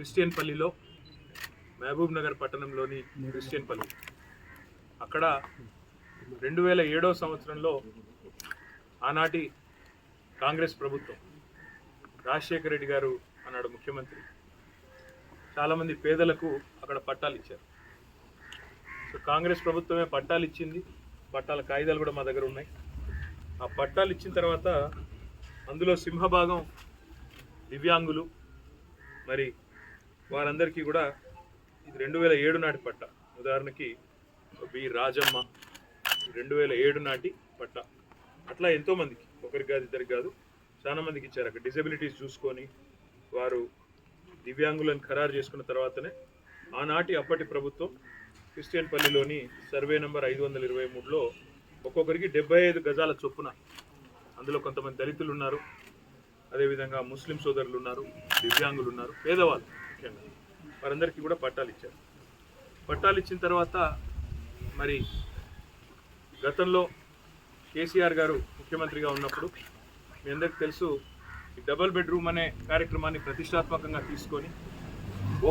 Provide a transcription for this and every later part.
Christian పల్లిలో Mahabub Nagar పట్టణంలోని Christian పల్లి అక్కడ రెండు వేల ఏడో సంవత్సరంలో ఆనాటి కాంగ్రెస్ ప్రభుత్వం రాజశేఖర రెడ్డి గారు అన్నాడు ముఖ్యమంత్రి. చాలామంది పేదలకు అక్కడ పట్టాలు ఇచ్చారు. సో కాంగ్రెస్ ప్రభుత్వమే పట్టాలు ఇచ్చింది. పట్టాల కాగితాలు కూడా మా దగ్గర ఉన్నాయి. ఆ పట్టాలు ఇచ్చిన తర్వాత అందులో సింహభాగం దివ్యాంగులు మరి వారందరికీ కూడా ఇది రెండు వేల ఏడు నాటి పట్ట. ఉదాహరణకి బి రాజమ్మ రెండు వేల ఏడు నాటి పట్ట. అట్లా ఎంతోమందికి ఒకరికి కాదు ఇద్దరికి కాదు చాలా మందికి ఇచ్చారు. అక్కడ డిసెబిలిటీస్ చూసుకొని వారు దివ్యాంగులను ఖరారు చేసుకున్న తర్వాతనే ఆనాటి అప్పటి ప్రభుత్వం క్రిస్టియన్ పల్లిలోని సర్వే నెంబర్ ఐదు వందల ఇరవై మూడులో ఒక్కొక్కరికి డెబ్బై ఐదు గజాల చొప్పున అందులో కొంతమంది దళితులు ఉన్నారు. అదేవిధంగా ముస్లిం సోదరులు ఉన్నారు దివ్యాంగులు ఉన్నారు పేదవాళ్ళు. ముఖ్యంగా. వారందరికీ కూడా పట్టాలు ఇచ్చారు. పట్టాలు ఇచ్చిన తర్వాత మరి గతంలో కేసీఆర్ గారు ముఖ్యమంత్రిగా ఉన్నప్పుడు మీ అందరికీ తెలుసు ఈ డబుల్ బెడ్రూమ్ అనే కార్యక్రమాన్ని ప్రతిష్టాత్మకంగా తీసుకొని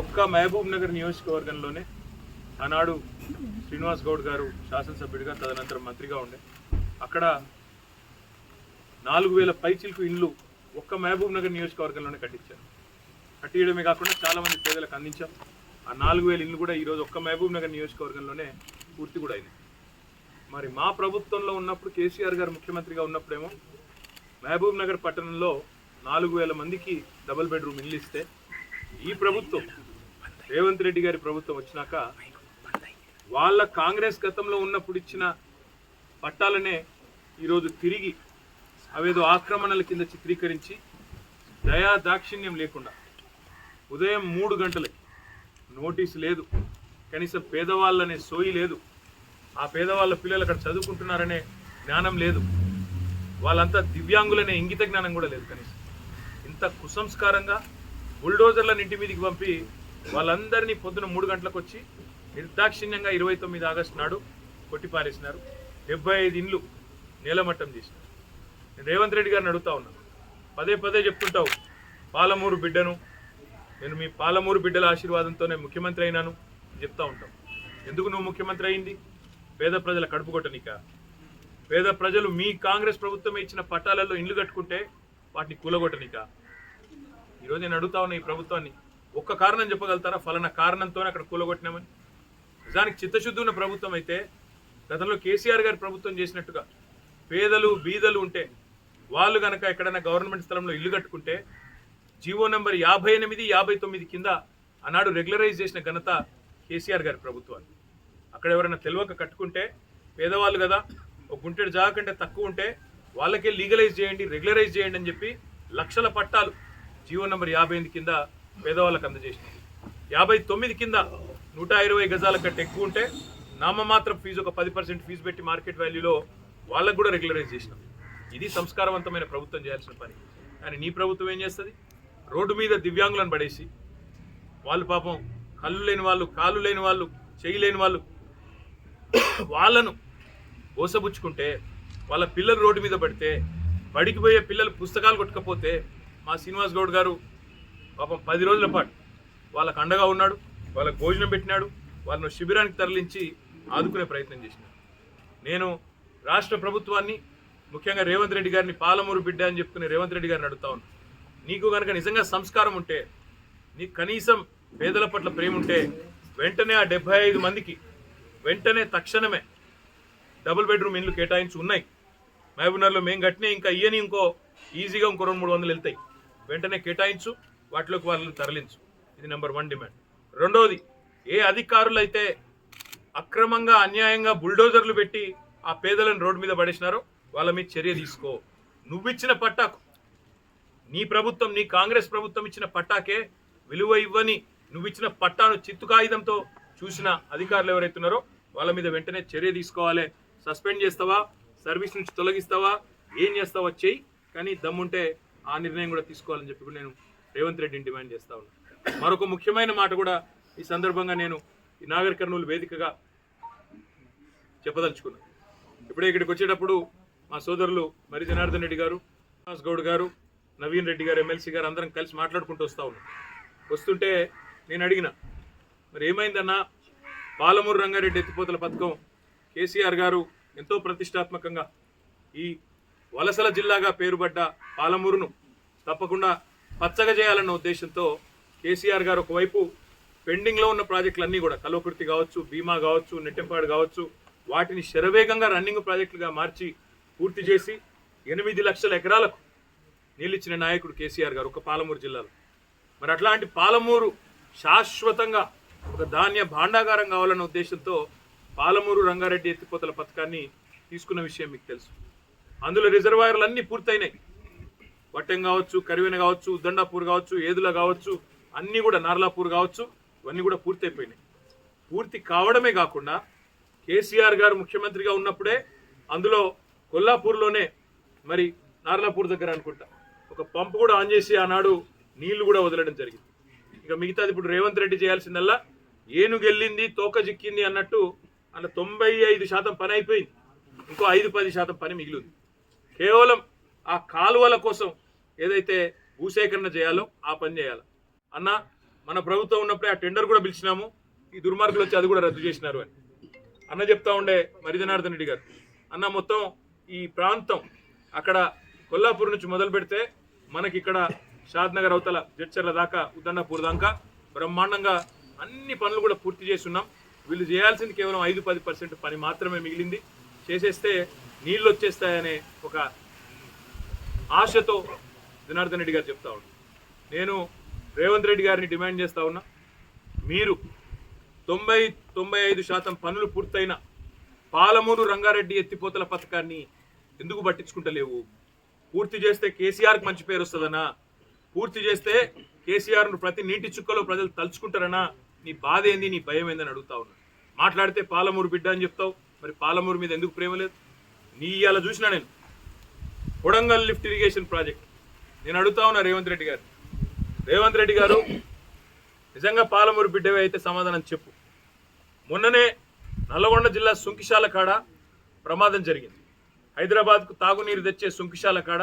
ఒక్క మహబూబ్ నగర్ నియోజకవర్గంలోనే ఆనాడు శ్రీనివాస్ గౌడ్ గారు శాసనసభ్యుడిగా తదనంతరం మంత్రిగా ఉండే. అక్కడ నాలుగు వేల పైచిలకు ఇండ్లు ఒక్క మహబూబ్ నగర్ నియోజకవర్గంలోనే కట్టించారు. కట్టియడమే కాకుండా చాలామంది పేదలకు అందించాం. ఆ నాలుగు వేల ఇల్లు కూడా ఈరోజు ఒక్క మహబూబ్ నగర్ నియోజకవర్గంలోనే పూర్తి కూడా అయినాయి మరి మా ప్రభుత్వంలో ఉన్నప్పుడు కేసీఆర్ గారు ముఖ్యమంత్రిగా ఉన్నప్పుడేమో మహబూబ్ నగర్ పట్టణంలో నాలుగు వేల మందికి డబుల్ బెడ్రూమ్ ఇల్లు ఇస్తే ఈ ప్రభుత్వం రేవంత్ రెడ్డి గారి ప్రభుత్వం వచ్చినాక వాళ్ళ కాంగ్రెస్ గతంలో ఉన్నప్పుడు ఇచ్చిన పట్టాలనే ఈరోజు తిరిగి అవేదో ఆక్రమణల కింద చిత్రీకరించి దయా దాక్షిణ్యం లేకుండా ఉదయం మూడు గంటలే. నోటీస్ లేదు. కనీసం పేదవాళ్ళనే సోయి లేదు. ఆ పేదవాళ్ళ పిల్లలు అక్కడ చదువుకుంటున్నారనే జ్ఞానం లేదు. వాళ్ళంతా దివ్యాంగులనే ఇంగిత జ్ఞానం కూడా లేదు కనీసం. ఇంత కుసంస్కారంగా బుల్డోజర్లను ఇంటి మీదకి పంపి వాళ్ళందరినీ పొద్దున మూడు గంటలకు వచ్చి నిర్దాక్షిణ్యంగా ఇరవై తొమ్మిది ఆగస్టు నాడు కొట్టిపారేసినారు. డెబ్బై ఐదు ఇండ్లు నేలమట్టం చేసినారు. నేను రేవంత్ రెడ్డి గారిని అడుగుతా ఉన్నాను పదే పదే చెప్తుంటావు పాలమూరు బిడ్డను నేను మీ పాలమూరు బిడ్డల ఆశీర్వాదంతోనే ముఖ్యమంత్రి అయినాను చెప్తా ఉంటాం. ఎందుకు నువ్వు ముఖ్యమంత్రి అయింది పేద ప్రజల కడుపు కొట్టనిక. పేద ప్రజలు మీ కాంగ్రెస్ ప్రభుత్వం ఇచ్చిన పట్టాలలో ఇండ్లు కట్టుకుంటే వాటిని కూలగొట్టనిక. ఈరోజు నేను అడుగుతా ఉన్నా ఈ ప్రభుత్వాన్ని. ఒక్క కారణం చెప్పగలుగుతారా? ఫలానా కారణంతోనే అక్కడ కూలగొట్టినామని. నిజానికి చిత్తశుద్ధి ఉన్న ప్రభుత్వం అయితే గతంలో కేసీఆర్ గారి ప్రభుత్వం చేసినట్టుగా పేదలు బీదలు ఉంటే వాళ్ళు కనుక ఎక్కడైనా గవర్నమెంట్ స్థలంలో ఇల్లు కట్టుకుంటే జీవో నెంబర్ యాభై ఎనిమిది యాభై తొమ్మిది కింద ఆనాడు రెగ్యులరైజ్ చేసిన ఘనత కేసీఆర్ గారి ప్రభుత్వాన్ని అక్కడ ఎవరైనా తెలియక కట్టుకుంటే పేదవాళ్ళు కదా ఒక గుంటెడు జాగా కంటే తక్కువ ఉంటే వాళ్ళకే లీగలైజ్ చేయండి రెగ్యులరైజ్ చేయండి అని చెప్పి లక్షల పట్టాలు జీవో నెంబర్ యాభై ఎనిమిది కింద పేదవాళ్ళకి అందజేసింది యాభై తొమ్మిది కింద నూట ఇరవై గజాల కంటే ఎక్కువ ఉంటే నామమాత్రం ఫీజు ఒక పది పర్సెంట్ ఫీజు పెట్టి మార్కెట్ వాల్యూలో వాళ్ళకు కూడా రెగ్యులరైజ్ చేసినాం. ఇది సంస్కారవంతమైన ప్రభుత్వం చేయాల్సిన పని. కానీ నీ ప్రభుత్వం ఏం చేస్తుంది? రోడ్డు మీద దివ్యాంగులను పడేసి వాళ్ళు పాపం కళ్ళు లేని వాళ్ళు కాళ్ళు లేని వాళ్ళు చెయ్యి లేని వాళ్ళు వాళ్ళను ఓసబుచ్చుకుంటే వాళ్ళ పిల్లలు రోడ్డు మీద పడితే బడికి పోయే పిల్లలు పుస్తకాలు కొట్టకపోతే మా శ్రీనివాస్ గౌడ్ గారు పాపం పది రోజుల పాటు వాళ్ళకు అండగా ఉన్నాడు వాళ్ళకు భోజనం పెట్టినాడు వాళ్ళను శిబిరానికి తరలించి ఆదుకునే ప్రయత్నం చేసినాడు. నేను రాష్ట్ర ప్రభుత్వాన్ని ముఖ్యంగా రేవంత్ రెడ్డి గారిని పాలమూరు బిడ్డ అని చెప్పుకునే రేవంత్ రెడ్డి గారిని అడుగుతా ఉన్నాను నీకు కనుక నిజంగా సంస్కారం ఉంటే నీకు కనీసం పేదల పట్ల ప్రేమ ఉంటే వెంటనే ఆ డెబ్బై ఐదు మందికి వెంటనే తక్షణమే డబుల్ బెడ్రూమ్ ఇండ్లు కేటాయించి ఉన్నాయి. మహబూబ్నగర్లో మేము కట్టినా ఇంకా ఇయ్యని ఇంకో ఈజీగా ఇంకో రెండు మూడు వందలు వెళ్తాయి. వెంటనే కేటాయించు వాటిలోకి వాళ్ళని తరలించు. ఇది నెంబర్ వన్ డిమాండ్. రెండవది ఏ అధికారులు అయితే అక్రమంగా అన్యాయంగా బుల్డోజర్లు పెట్టి ఆ పేదలను రోడ్డు మీద పడేసినారో వాళ్ళ మీద చర్య తీసుకో. నువ్విచ్చిన పట్టాకు నీ ప్రభుత్వం నీ కాంగ్రెస్ ప్రభుత్వం ఇచ్చిన పట్టాకే విలువ ఇవ్వని నువ్వు ఇచ్చిన పట్టాను చిత్తు చూసిన అధికారులు ఎవరైతున్నారో వాళ్ళ మీద వెంటనే చర్య తీసుకోవాలి. సస్పెండ్ చేస్తావా? సర్వీస్ నుంచి తొలగిస్తావా? ఏం చేస్తావా చెయ్యి. కానీ దమ్ముంటే ఆ నిర్ణయం కూడా తీసుకోవాలని చెప్పి నేను రేవంత్ రెడ్డిని డిమాండ్ చేస్తా ఉన్నాను మరొక ముఖ్యమైన మాట కూడా ఈ సందర్భంగా నేను ఈ నాగర్ కర్నూలు వేదికగా చెప్పదలుచుకున్నాను ఇప్పుడే ఇక్కడికి వచ్చేటప్పుడు మా సోదరులు మరి జనార్దన్ రెడ్డి గారు గౌడ్ గారు నవీన్ రెడ్డి గారు ఎమ్మెల్సీ గారు అందరం కలిసి మాట్లాడుకుంటూ వస్తా ఉన్నాం. వస్తుంటే నేను అడిగిన మరి ఏమైందన్నా? పాలమూరు రంగారెడ్డి ఎత్తిపోతల పథకం కేసీఆర్ గారు ఎంతో ప్రతిష్టాత్మకంగా ఈ వలసల జిల్లాగా పేరుపడ్డ పాలమూరును తప్పకుండా పచ్చగా చేయాలన్న ఉద్దేశంతో కేసీఆర్ గారు ఒకవైపు పెండింగ్లో ఉన్న ప్రాజెక్టులన్నీ కూడా కల్వకుర్తి కావచ్చు బీమా కావచ్చు నెట్టెంపాడు కావచ్చు వాటిని శరవేగంగా రన్నింగ్ ప్రాజెక్టులుగా మార్చి పూర్తి చేసి ఎనిమిది లక్షల ఎకరాలకు నీళ్ళిచ్చిన నాయకుడు కేసీఆర్ గారు ఒక పాలమూరు జిల్లాలో. మరి అట్లాంటి పాలమూరు శాశ్వతంగా ఒక ధాన్య భాండాగారం కావాలన్న ఉద్దేశంతో పాలమూరు రంగారెడ్డి ఎత్తిపోతల పథకాన్ని తీసుకున్న విషయం మీకు తెలుసు. అందులో రిజర్వాయర్లు అన్నీ పూర్తయినాయి. వట్టెం కావచ్చు కరివెన కావచ్చు ఉద్దండాపూర్ కావచ్చు ఏదుల కావచ్చు అన్నీ కూడా నార్లాపూర్ కావచ్చు ఇవన్నీ కూడా పూర్తయిపోయినాయి. పూర్తి కావడమే కాకుండా కేసీఆర్ గారు ముఖ్యమంత్రిగా ఉన్నప్పుడే అందులో కొల్లాపూర్లోనే మరి నార్లాపూర్ దగ్గర అనుకుంటా. ఒక పంపు కూడా ఆన్ చేసి ఆనాడు నీళ్ళు కూడా వదలడం జరిగింది. ఇక మిగతాది ఇప్పుడు రేవంత్ రెడ్డి చేయాల్సిందల్లా ఏనుగెళ్ళింది తోక చిక్కింది అన్నట్టు అలా తొంభై ఐదు శాతం పని అయిపోయింది. ఇంకో ఐదు పది శాతం పని మిగిలింది. కేవలం ఆ కాలువల కోసం ఏదైతే భూసేకరణ చేయాలో ఆ పని చేయాలి. అన్న మన ప్రభుత్వం ఉన్నప్పుడే ఆ టెండర్ కూడా పిలిచినాము. ఈ దుర్మార్గులు వచ్చి అది కూడా రద్దు చేసినారు అని. అన్న చెప్తా ఉండే మరిదనార్దన్ రెడ్డి గారు అన్న మొత్తం ఈ ప్రాంతం అక్కడ కొల్లాపూర్ నుంచి మొదలు పెడితే మనకి ఇక్కడ షాద్ నగర్ అవతల జడ్చర్ల దాకా ఉద్దండపూర్ దాకా బ్రహ్మాండంగా అన్ని పనులు కూడా పూర్తి చేస్తున్నాం. వీళ్ళు చేయాల్సింది కేవలం ఐదు పది పర్సెంట్ పని మాత్రమే మిగిలింది. చేసేస్తే నీళ్ళు వచ్చేస్తాయనే ఒక ఆశతో జనార్దన్ రెడ్డి గారు చెప్తా ఉన్నారు. నేను రేవంత్ రెడ్డి గారిని డిమాండ్ చేస్తా ఉన్నా. మీరు తొంభై తొంభై ఐదు శాతం పనులు పూర్తయిన పాలమూరు రంగారెడ్డి ఎత్తిపోతల పథకాన్ని ఎందుకు పట్టించుకుంటలేవు? పూర్తి చేస్తే కేసీఆర్కి మంచి పేరు వస్తుందనా పూర్తి చేస్తే కేసీఆర్ను ప్రతి నీటి చుక్కలో ప్రజలు తలుచుకుంటారనా నీ బాధ ఏంది నీ భయం ఏందని అడుగుతా ఉన్నా. మాట్లాడితే పాలమూరు బిడ్డ అని చెప్తావు. మరి పాలమూరు మీద ఎందుకు ప్రేమ లేదు? నీ ఇలా చూసినా నేను. Kodangal lift irrigation project. నేను అడుగుతా ఉన్నా రేవంత్ రెడ్డి గారు రేవంత్ రెడ్డి గారు నిజంగా పాలమూరు బిడ్డవే అయితే సమాధానం చెప్పు. మొన్ననే నల్లగొండ జిల్లా సుంకిశాల కాడ ప్రమాదం జరిగింది. హైదరాబాద్కు తాగునీరు తెచ్చే సుంకిశాల కాడ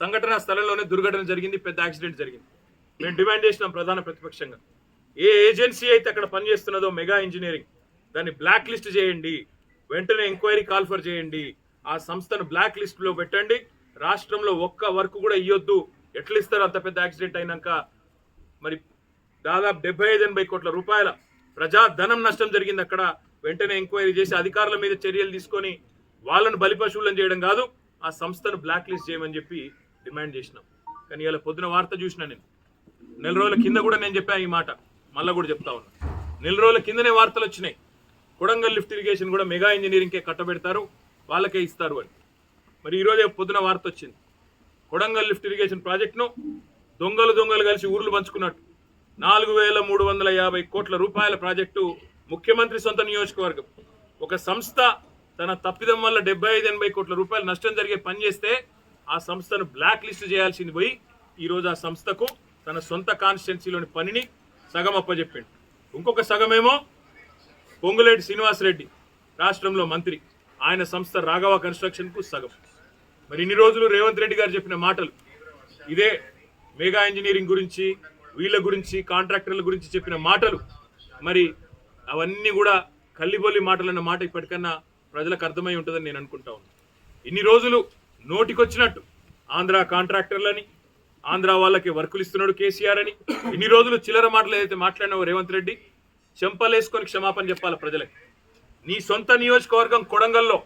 సంఘటన స్థలంలోనే దుర్ఘటన జరిగింది పెద్ద యాక్సిడెంట్ జరిగింది. మేము డిమాండ్ చేసినాం ప్రధాన ప్రతిపక్షంగా. ఏ ఏజెన్సీ అయితే అక్కడ పనిచేస్తున్నదో మెగా ఇంజనీరింగ్ దాన్ని బ్లాక్ లిస్ట్ చేయండి వెంటనే ఎంక్వైరీ కాల్ఫర్ చేయండి ఆ సంస్థను బ్లాక్ లిస్ట్లో పెట్టండి. రాష్ట్రంలో ఒక్క వర్క్ కూడా ఇవ్వద్దు ఎట్లా ఇస్తారు అంత పెద్ద యాక్సిడెంట్ అయినాక? మరి దాదాపు డెబ్బై ఐదు ఎనభై కోట్ల రూపాయల ప్రజా ధనం నష్టం జరిగింది అక్కడ. వెంటనే ఎంక్వైరీ చేసి అధికారుల మీద చర్యలు తీసుకొని వాళ్ళను బలిపశువులను చేయడం కాదు ఆ సంస్థను బ్లాక్ లిస్ట్ చేయమని చెప్పి డిమాండ్ చేసినాం. కానీ ఇలా పొద్దున వార్త చూసిన నేను. నెల రోజుల కింద కూడా నేను చెప్పా ఈ మాట. మళ్ళా కూడా చెప్తా ఉన్నా. నెల రోజుల కిందనే వార్తలు వచ్చినాయి. కొడంగల్ లిఫ్ట్ ఇరిగేషన్ కూడా మెగా ఇంజనీరింగ్కే కట్టబెడతారు వాళ్ళకే ఇస్తారు అని. మరి ఈరోజే పొద్దున వార్త వచ్చింది. కొడంగల్ లిఫ్ట్ ఇరిగేషన్ ప్రాజెక్టును దొంగలు దొంగలు కలిసి ఊర్లు పంచుకున్నట్టు. నాలుగు వేల మూడు వందల యాభై కోట్ల రూపాయల ప్రాజెక్టు ముఖ్యమంత్రి సొంత నియోజకవర్గం. ఒక సంస్థ తన తప్పిదం వల్ల డెబ్బై ఐదు ఎనభై కోట్ల రూపాయలు నష్టం జరిగే పని చేస్తే ఆ సంస్థను బ్లాక్ లిస్ట్ చేయాల్సింది పోయి ఈరోజు ఆ సంస్థకు తన సొంత కాన్స్టిట్యున్సీలోని పనిని సగం అప్పచెప్పిండు ఇంకొక సగమేమో పొంగులేటి శ్రీనివాసరెడ్డి రాష్ట్రంలో మంత్రి. ఆయన సంస్థ రాఘవ కన్స్ట్రక్షన్కు సగం. మరి ఇన్ని రోజులు రేవంత్ రెడ్డి గారు చెప్పిన మాటలు. ఇదే మెగా ఇంజనీరింగ్ గురించి వీళ్ళ గురించి కాంట్రాక్టర్ల గురించి చెప్పిన మాటలు. మరి అవన్నీ కూడా కల్లిబొల్లి మాటలు అన్న మాట ఇప్పటికన్నా ప్రజలకు అర్థమై ఉంటుందని నేను అనుకుంటా ఉన్నాను ఇన్ని రోజులు నోటికొచ్చినట్టు ఆంధ్ర కాంట్రాక్టర్లని ఆంధ్ర వాళ్ళకి వర్కులు ఇస్తున్నాడు కేసీఆర్ అని ఇన్ని రోజులు చిల్లర మాటలు ఏదైతే మాట్లాడినావు రేవంత్ రెడ్డి చెంపలేసుకొని క్షమాపణ చెప్పాలి ప్రజలకి. నీ సొంత నియోజకవర్గం కొడంగల్లో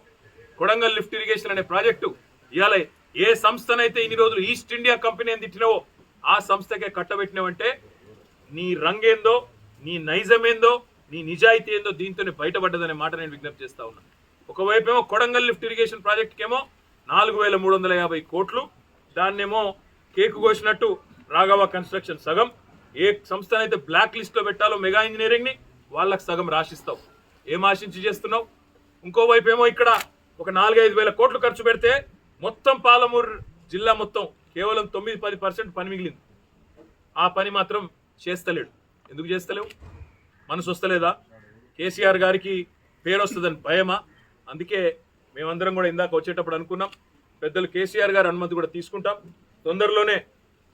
కొడంగల్ లిఫ్ట్ ఇరిగేషన్ అనే ప్రాజెక్టు ఇవాళ ఏ సంస్థనైతే ఇన్ని రోజులు ఈస్ట్ ఇండియా కంపెనీ అని తిట్టినావో ఆ సంస్థకే కట్టబెట్టినావంటే నీ రంగేందో నీ నైజమేందో నీ నిజాయితీ ఏందో దీంతోనే బయటపడ్డదనే మాట నేను విజ్ఞప్తి చేస్తా ఉన్నాను ఒకవైపు ఏమో కొడంగల్ లిఫ్ట్ ఇరిగేషన్ ప్రాజెక్టుకేమో నాలుగు వేల మూడు వందల యాభై కోట్లు. దాన్నేమో కేకు కోసినట్టు రాఘవ కన్స్ట్రక్షన్ సగం. ఏ సంస్థనైతే బ్లాక్ లిస్ట్లో పెట్టాలో మెగా ఇంజనీరింగ్ని వాళ్ళకి సగం రాసిస్తావు ఏం ఆశించి చేస్తున్నావు? ఇంకోవైపు ఏమో ఇక్కడ ఒక నాలుగైదు వేల కోట్లు ఖర్చు పెడితే మొత్తం పాలమూరు జిల్లా మొత్తం కేవలం తొమ్మిది పది పర్సెంట్ పని మిగిలింది. ఆ పని మాత్రం చేస్తలేడు. ఎందుకు చేస్తలేవు? మనసు వస్తలేదా? కేసీఆర్ గారికి పేరు వస్తుందని భయమా? అందుకే మేమందరం కూడా ఇందాక వచ్చేటప్పుడు అనుకున్నాం పెద్దలు కేసీఆర్ గారు అనుమతి కూడా తీసుకుంటాం. తొందరలోనే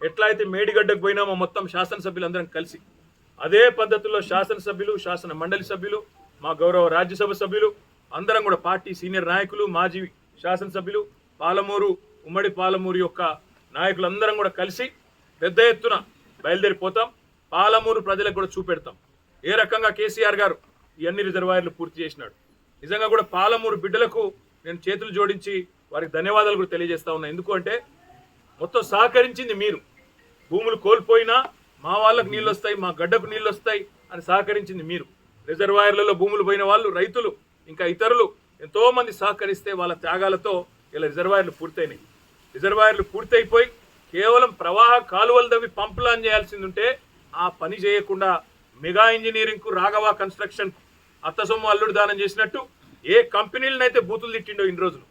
ఎట్లా అయితే మేడిగడ్డకు పోయినామో మొత్తం శాసనసభ్యులందరం కలిసి అదే పద్ధతిలో శాసనసభ్యులు శాసన మండలి సభ్యులు మా గౌరవ రాజ్యసభ సభ్యులు అందరం కూడా పార్టీ సీనియర్ నాయకులు మాజీ శాసనసభ్యులు పాలమూరు ఉమ్మడి పాలమూరు యొక్క నాయకులందరం కూడా కలిసి పెద్ద ఎత్తున బయలుదేరిపోతాం. పాలమూరు ప్రజలకు కూడా చూపెడతాం. ఏ రకంగా కేసీఆర్ గారు ఈ అన్ని రిజర్వాయర్లు పూర్తి చేసినాడు? నిజంగా కూడా పాలమూరు బిడ్డలకు నేను చేతులు జోడించి వారికి ధన్యవాదాలు కూడా తెలియజేస్తా ఉన్నా. ఎందుకంటే మొత్తం సహకరించింది మీరు. భూములు కోల్పోయినా మా వాళ్ళకు నీళ్ళు వస్తాయి మా గడ్డకు నీళ్ళు వస్తాయి అని సహకరించింది మీరు. రిజర్వాయర్లలో భూములు పోయిన వాళ్ళు రైతులు ఇంకా ఇతరులు ఎంతోమంది సహకరిస్తే వాళ్ళ త్యాగాలతో ఇలా రిజర్వాయర్లు పూర్తయినాయి. రిజర్వాయర్లు పూర్తయిపోయి కేవలం ప్రవాహ కాలువలు తవ్వి పంపులాన్ చేయాల్సింది ఉంటే ఆ పని చేయకుండా మెగా ఇంజనీరింగ్కు రాఘవ కన్స్ట్రక్షన్ అత్త సొమ్ము అల్లుడు దానం చేసినట్టు ఏ కంపెనీలనైతే బూతులు తిట్టిండో ఇన్ని రోజులు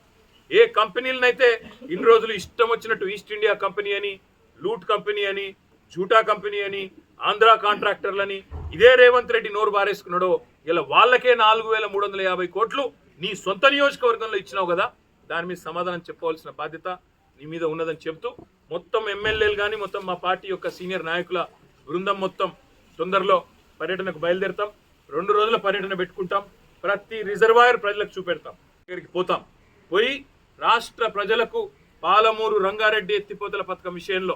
ఏ కంపెనీలనైతే ఇన్ని రోజులు ఇష్టం వచ్చినట్టు ఈస్ట్ ఇండియా కంపెనీ అని లూట్ కంపెనీ అని జూటా కంపెనీ అని ఆంధ్ర కాంట్రాక్టర్లని ఇదే రేవంత్ రెడ్డి నోరు బారేసుకున్నాడో ఇలా వాళ్ళకే నాలుగు వేల మూడు వందల యాభై కోట్లు నీ సొంత నియోజకవర్గంలో ఇచ్చినావు కదా దాని మీద సమాధానం చెప్పవలసిన బాధ్యత నీ మీద ఉన్నదని చెబుతూ మొత్తం ఎమ్మెల్యేలు కానీ మొత్తం మా పార్టీ యొక్క సీనియర్ నాయకుల బృందం మొత్తం తొందరలో పర్యటనకు బయలుదేరుతాం. రెండు రోజుల పర్యటన పెట్టుకుంటాం. ప్రతి రిజర్వాయర్ ప్రజలకు చూపెడతాం. దగ్గరికి పోతాం. పోయి రాష్ట్ర ప్రజలకు పాలమూరు రంగారెడ్డి ఎత్తిపోతల పథకం విషయంలో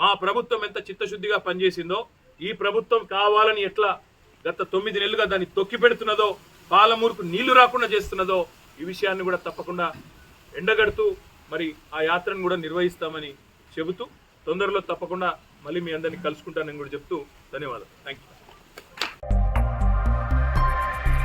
మా ప్రభుత్వం ఎంత చిత్తశుద్ధిగా పనిచేసిందో ఈ ప్రభుత్వం కావాలని ఎట్లా గత తొమ్మిది నెలలుగా దాన్ని తొక్కి పెడుతున్నదో పాలమూరుకు నీళ్ళు రాకుండా చేస్తున్నదో ఈ విషయాన్ని కూడా తప్పకుండా ఎండగడుతూ మరి ఆ యాత్రను కూడా నిర్వహిస్తామని చెబుతూ తొందరలో తప్పకుండా మళ్ళీ మీ అందరినీ కలుసుకుంటానని కూడా చెప్తూ ధన్యవాదాలు. Thank you